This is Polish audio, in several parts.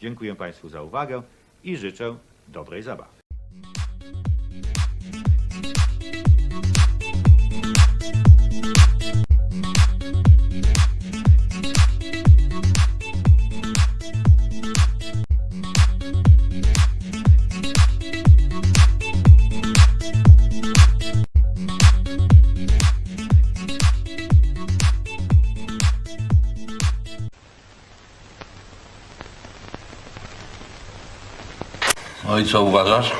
Dziękuję Państwu za uwagę i życzę dobrej zabawy. I co uważasz?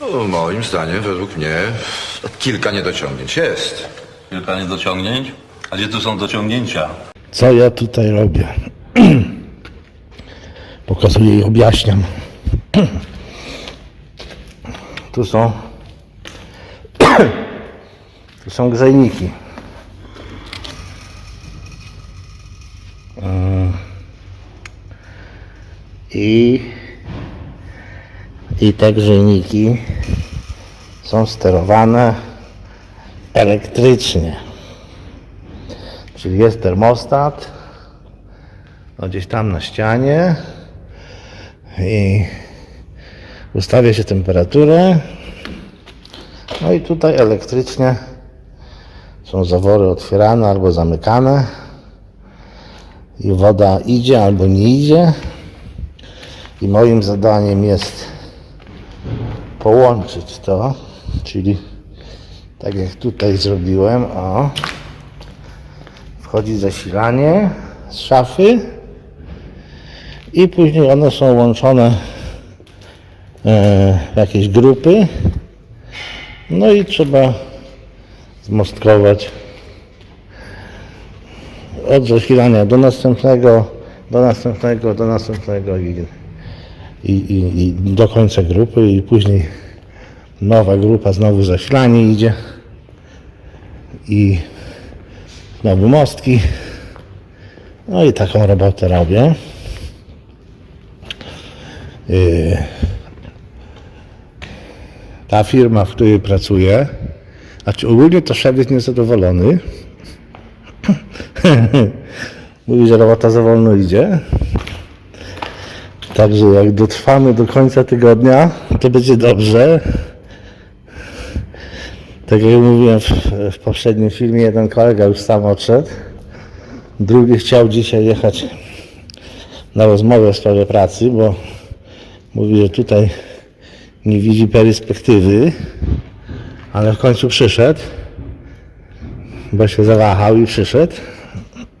No, moim zdaniem, według mnie, kilka niedociągnięć jest. Kilka niedociągnięć? A gdzie tu są dociągnięcia? Co ja tutaj robię? Pokazuję i objaśniam. Tu są tu są grzejniki. Mm. I i te grzejniki są sterowane elektrycznie. Czyli jest termostat, no gdzieś tam na ścianie i ustawia się temperaturę. No i tutaj elektrycznie są zawory otwierane albo zamykane i woda idzie albo nie idzie. I moim zadaniem jest połączyć to, czyli tak jak tutaj zrobiłem, o. Wchodzi zasilanie z szafy i później one są łączone e, w jakieś grupy. No i trzeba zmostkować od zasilania do następnego do następnego, do następnego i, i, i, i do końca grupy i później nowa grupa, znowu zasilanie idzie i znowu mostki. No i taką robotę robię. Yy, Ta firma, w której pracuję, znaczy ogólnie to szef jest niezadowolony. Mówi, że robota za wolno idzie. Także jak dotrwamy do końca tygodnia, to będzie dobrze. Tak jak mówiłem w, w poprzednim filmie, jeden kolega już sam odszedł. Drugi chciał dzisiaj jechać na rozmowę w sprawie pracy, bo mówi, że tutaj nie widzi perspektywy, ale w końcu przyszedł, bo się zawahał i przyszedł.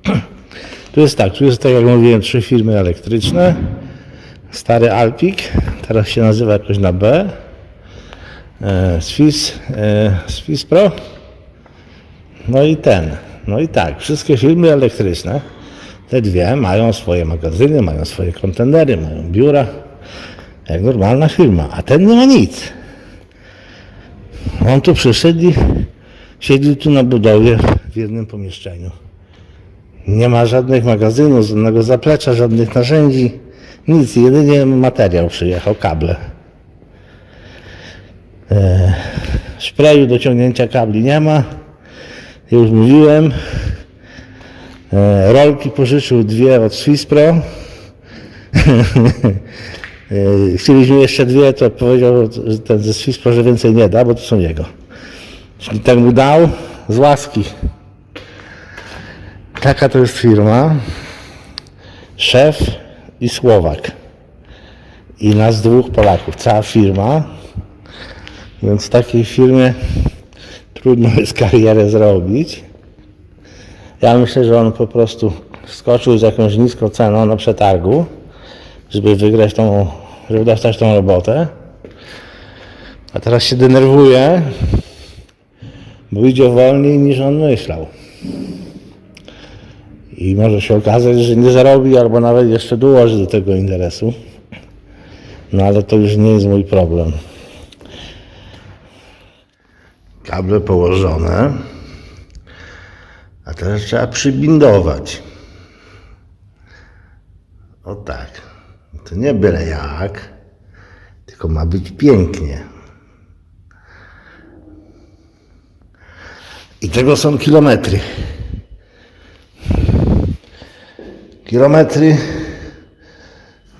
Tu jest tak, tu jest tak jak mówiłem, trzy firmy elektryczne. Stary Alpik, teraz się nazywa jakoś na B. E, Swiss, e, Swiss Pro. No i ten. No i tak, wszystkie firmy elektryczne, te dwie mają swoje magazyny, mają swoje kontenery, mają biura, jak normalna firma, a ten nie ma nic. On tu przyszedł i tu na budowie w jednym pomieszczeniu. Nie ma żadnych magazynów, żadnego zaplecza, żadnych narzędzi, nic, jedynie materiał przyjechał, kable. E, szpreju do ciągnięcia kabli nie ma. Już mówiłem. E, rolki pożyczył dwie od Swiss Pro. E, Chcieliśmy jeszcze dwie, to powiedział że ten ze Swiss Pro, że więcej nie da, bo to są jego. Czyli tak mu dał z łaski. Taka to jest firma. Szef i Słowak. I nas dwóch Polaków. Cała firma. Więc w takiej firmie trudno jest karierę zrobić. Ja myślę, że on po prostu skoczył z jakąś niską ceną na przetargu, żeby wygrać tą, żeby dostać tą robotę. A teraz się denerwuje, bo idzie wolniej niż on myślał. I może się okazać, że nie zarobi, albo nawet jeszcze dołoży do tego interesu. No ale to już nie jest mój problem. Kable położone. A teraz trzeba przybindować. O tak. To nie byle jak, tylko ma być pięknie. I tego są kilometry. Kilometry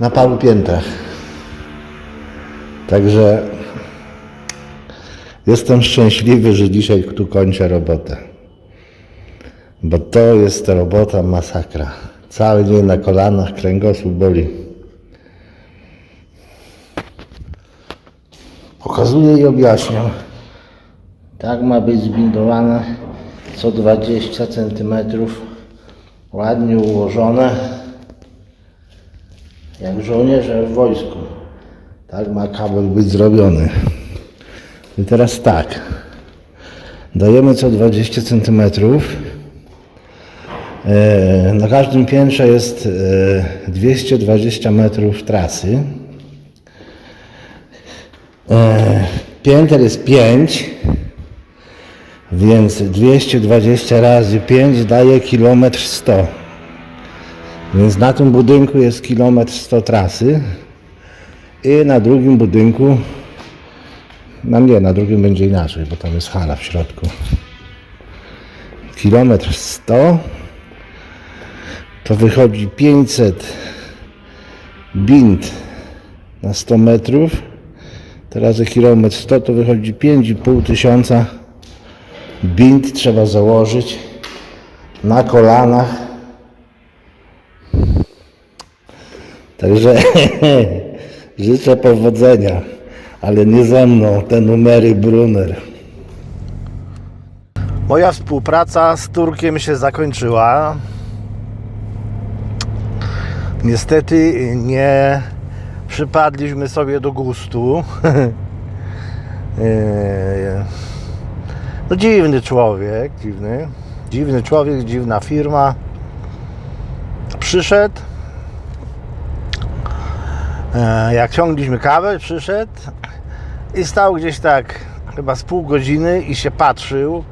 na paru piętrach. Także jestem szczęśliwy, że dzisiaj tu kończę robotę. Bo to jest robota masakra. Cały dzień na kolanach, kręgosłup boli. Pokazuję i objaśniam. Tak ma być zbindowane co 20 cm. Ładnie ułożone. Jak żołnierze w wojsku. Tak ma kabel być zrobiony. I teraz tak. Dajemy co 20 cm. E, Na każdym piętrze jest e, 220 metrów trasy. E, Pięter jest 5, więc 220 razy 5 daje kilometr 100. Więc na tym budynku jest kilometr 100 trasy i na drugim budynku, no nie, na drugim będzie inaczej, bo tam jest hala w środku. Kilometr 100 to wychodzi 500 bint na 100 metrów. Teraz kilometr 100 to wychodzi 5,5 tysiąca bint trzeba założyć na kolanach. Także życzę powodzenia, ale nie ze mną te numery Brunner. Moja współpraca z Turkiem się zakończyła. Niestety nie przypadliśmy sobie do gustu. No dziwny człowiek, dziwny. Dziwny człowiek, dziwna firma. Przyszedł. E, Jak ciągliśmy kawę, przyszedł i stał gdzieś tak chyba z pół godziny i się patrzył,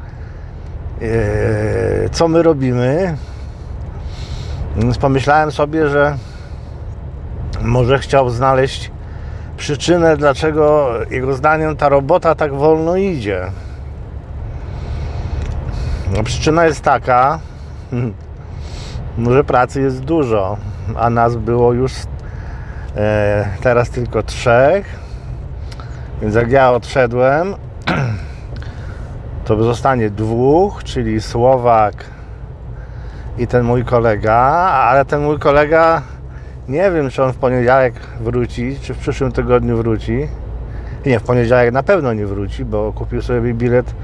e, co my robimy. Więc pomyślałem sobie, że może chciał znaleźć przyczynę, dlaczego jego zdaniem ta robota tak wolno idzie. No, przyczyna jest taka, że pracy jest dużo, a nas było już e, teraz tylko trzech. Więc jak ja odszedłem, to zostanie dwóch, czyli Słowak i ten mój kolega, ale ten mój kolega nie wiem, czy on w poniedziałek wróci, czy w przyszłym tygodniu wróci. Nie, w poniedziałek na pewno nie wróci, bo kupił sobie bilet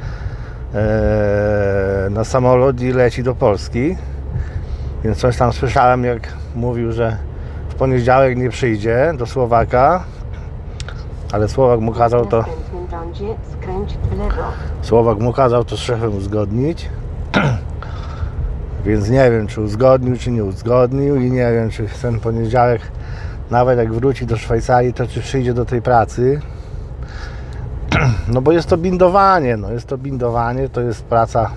na samolot i leci do Polski. Więc coś tam słyszałem, jak mówił, że w poniedziałek nie przyjdzie do Słowaka, ale Słowak mu kazał to. Słowak mu kazał to z szefem uzgodnić. Więc nie wiem, czy uzgodnił, czy nie uzgodnił i nie wiem, czy w ten poniedziałek, nawet jak wróci do Szwajcarii, to czy przyjdzie do tej pracy. No bo jest to bindowanie, no jest to bindowanie, to jest praca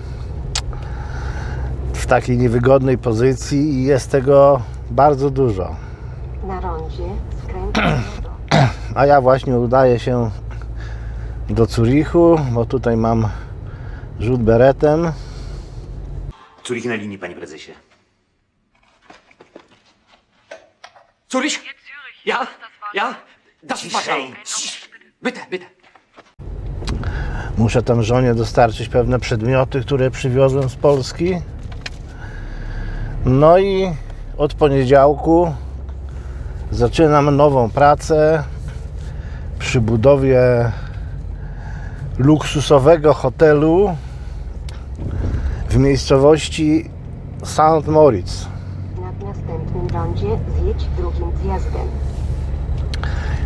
w takiej niewygodnej pozycji i jest tego bardzo dużo. Na rondzie. A ja właśnie udaję się do Zurichu, bo tutaj mam rzut beretem. Zurich na linii, panie prezesie. Zurich? Ja? Ja? Das war Schein. Bitte, bitte. Muszę tam żonie dostarczyć pewne przedmioty, które przywiozłem z Polski. No i od poniedziałku zaczynam nową pracę przy budowie luksusowego hotelu w miejscowości St. Moritz. Na następnym rondzie zjedź drugim zjazdem.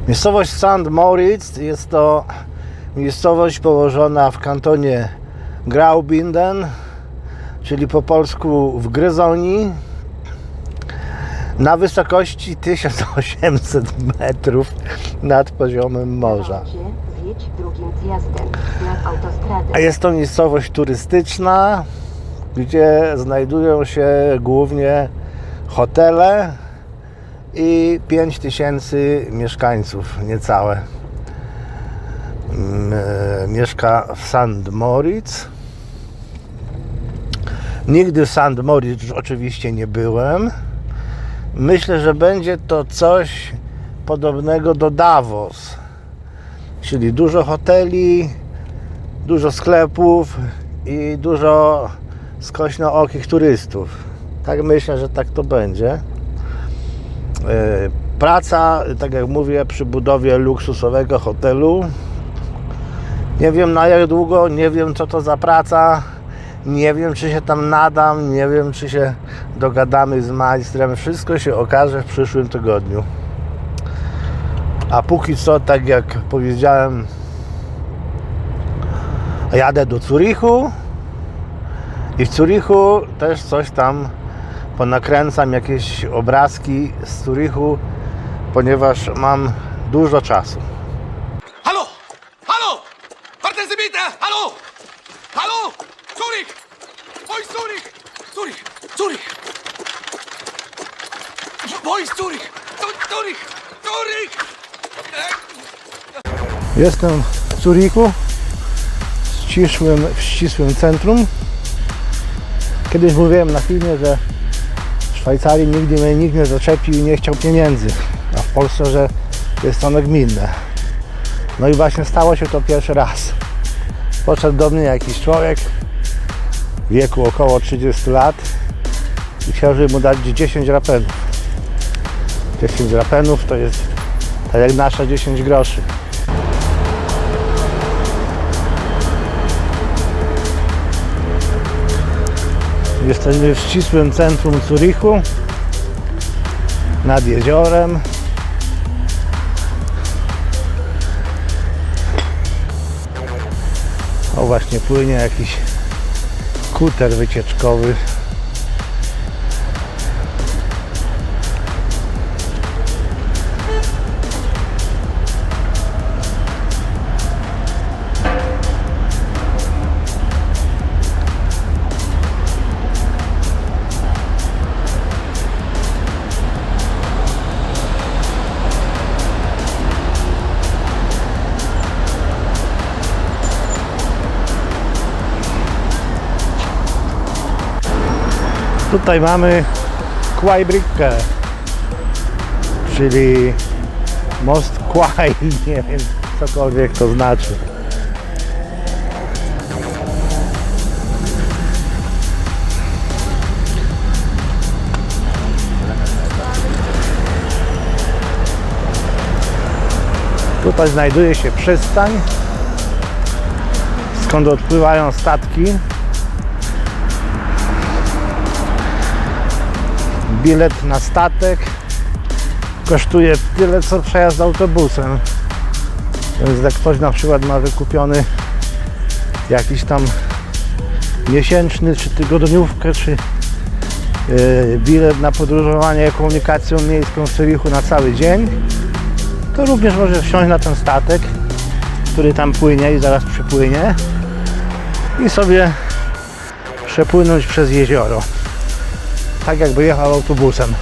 Miejscowość St. Moritz jest to miejscowość położona w kantonie Graubünden, czyli po polsku w Gryzonii, na wysokości 1800 metrów nad poziomem morza. A jest to miejscowość turystyczna, gdzie znajdują się głównie hotele i 5000 mieszkańców, niecałe. E, Mieszka w St. Moritz. Nigdy w St. Moritz oczywiście nie byłem. Myślę, że będzie to coś podobnego do Davos. Czyli dużo hoteli, dużo sklepów i dużo skośnookich turystów. Tak myślę, że tak to będzie. E, Praca, tak jak mówię, przy budowie luksusowego hotelu. Nie wiem na jak długo, nie wiem co to za praca. Nie wiem, czy się tam nadam, nie wiem, czy się dogadamy z majstrem. Wszystko się okaże w przyszłym tygodniu. A póki co, tak jak powiedziałem, jadę do Zurichu i w Zurichu też coś tam ponakręcam, jakieś obrazki z Zurichu, ponieważ mam dużo czasu. Hallo! Hallo! Warten Sie bitte! Hallo! Hallo! Zurich! Wo ist Zurich? Zurich! Zurich! Wo ist Zurich? Zu- Zurich! Zurich! Jestem w Zurichu, w ścisłym, w ścisłym centrum. Kiedyś mówiłem na filmie, że w Szwajcarii nigdy mnie nikt nie zaczepił i nie chciał pieniędzy, a w Polsce, że jest to nagminne. No i właśnie stało się to pierwszy raz. Podszedł do mnie jakiś człowiek w wieku około 30 lat i chciał, żeby mu dać 10 rapenów. 10 rapenów to jest tak jak nasze 10 groszy. Jesteśmy w ścisłym centrum Zurichu, nad jeziorem. O właśnie płynie jakiś kuter wycieczkowy. Tutaj mamy Kwajbrickę, czyli most Kwaj, nie wiem cokolwiek to znaczy. Tutaj znajduje się przystań, skąd odpływają statki. Bilet na statek kosztuje tyle co przejazd autobusem. Więc jak ktoś na przykład ma wykupiony jakiś tam miesięczny, czy tygodniówkę, czy yy, bilet na podróżowanie komunikacją miejską z Syrichu na cały dzień, to również może wsiąść na ten statek, który tam płynie i zaraz przypłynie i sobie przepłynąć przez jezioro tak jakby jechał autobusem.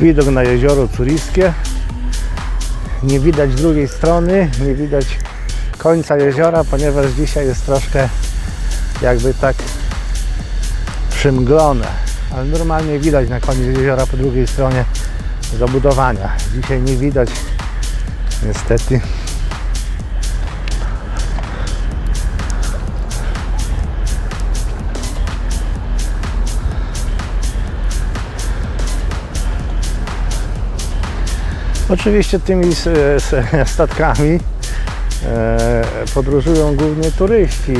Widok na jezioro Curiskie. Nie widać drugiej strony, nie widać końca jeziora, ponieważ dzisiaj jest troszkę jakby tak przymglone. Ale normalnie widać na koniec jeziora po drugiej stronie zabudowania. Dzisiaj nie widać niestety. Oczywiście tymi statkami e, podróżują głównie turyści,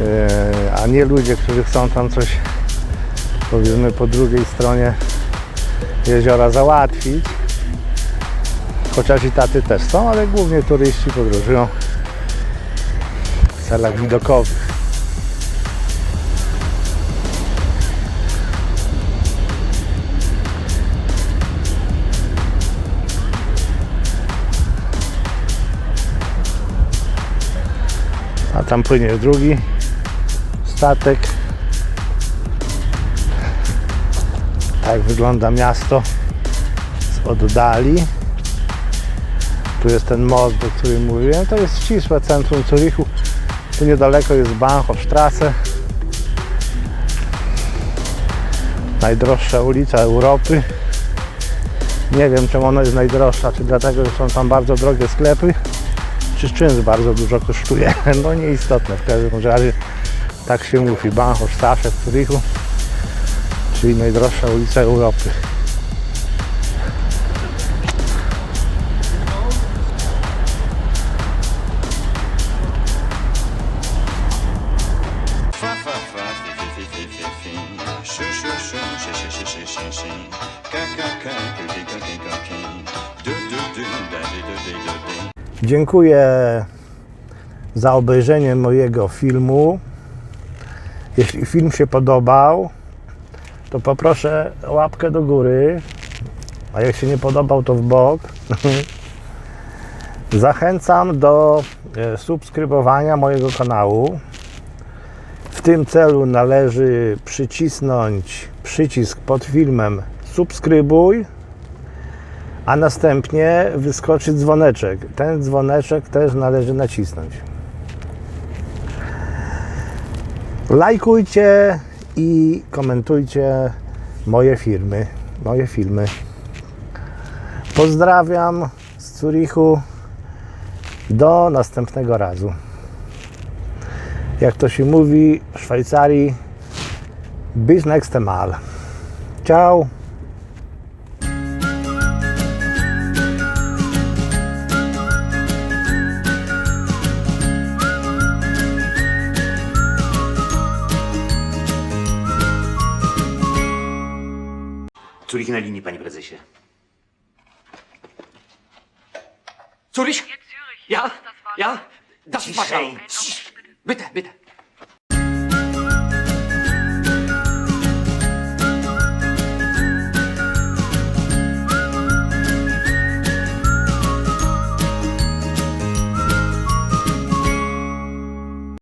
e, a nie ludzie, którzy chcą tam coś powiedzmy po drugiej stronie jeziora załatwić. Chociaż i taty też są, ale głównie turyści podróżują w celach widokowych. Tam płynie drugi statek. Tak wygląda miasto z oddali. Tu jest ten most, o którym mówiłem. To jest ścisłe centrum Zurichu. Tu niedaleko jest Bahnhofstrasse. Najdroższa ulica Europy. Nie wiem czemu ona jest najdroższa, czy dlatego, że są tam bardzo drogie sklepy, czy czymś bardzo dużo kosztuje. No nieistotne, w każdym razie tak się mówi. Bahnhofstrasse w Zurichu, czyli najdroższa ulica Europy. Dziękuję za obejrzenie mojego filmu. Jeśli film się podobał, to poproszę łapkę do góry, a jak się nie podobał, to w bok. Zachęcam do e, subskrybowania mojego kanału. W tym celu należy przycisnąć przycisk pod filmem subskrybuj a następnie wyskoczy dzwoneczek. Ten dzwoneczek też należy nacisnąć. Lajkujcie i komentujcie moje filmy. Moje filmy. Pozdrawiam z Zurichu. Do następnego razu. Jak to się mówi w Szwajcarii, bis nächste Mal. Ciao. Zurich na linii, panie prezesie. Zurich? Ja? Ja? Das war Bitte, bitte.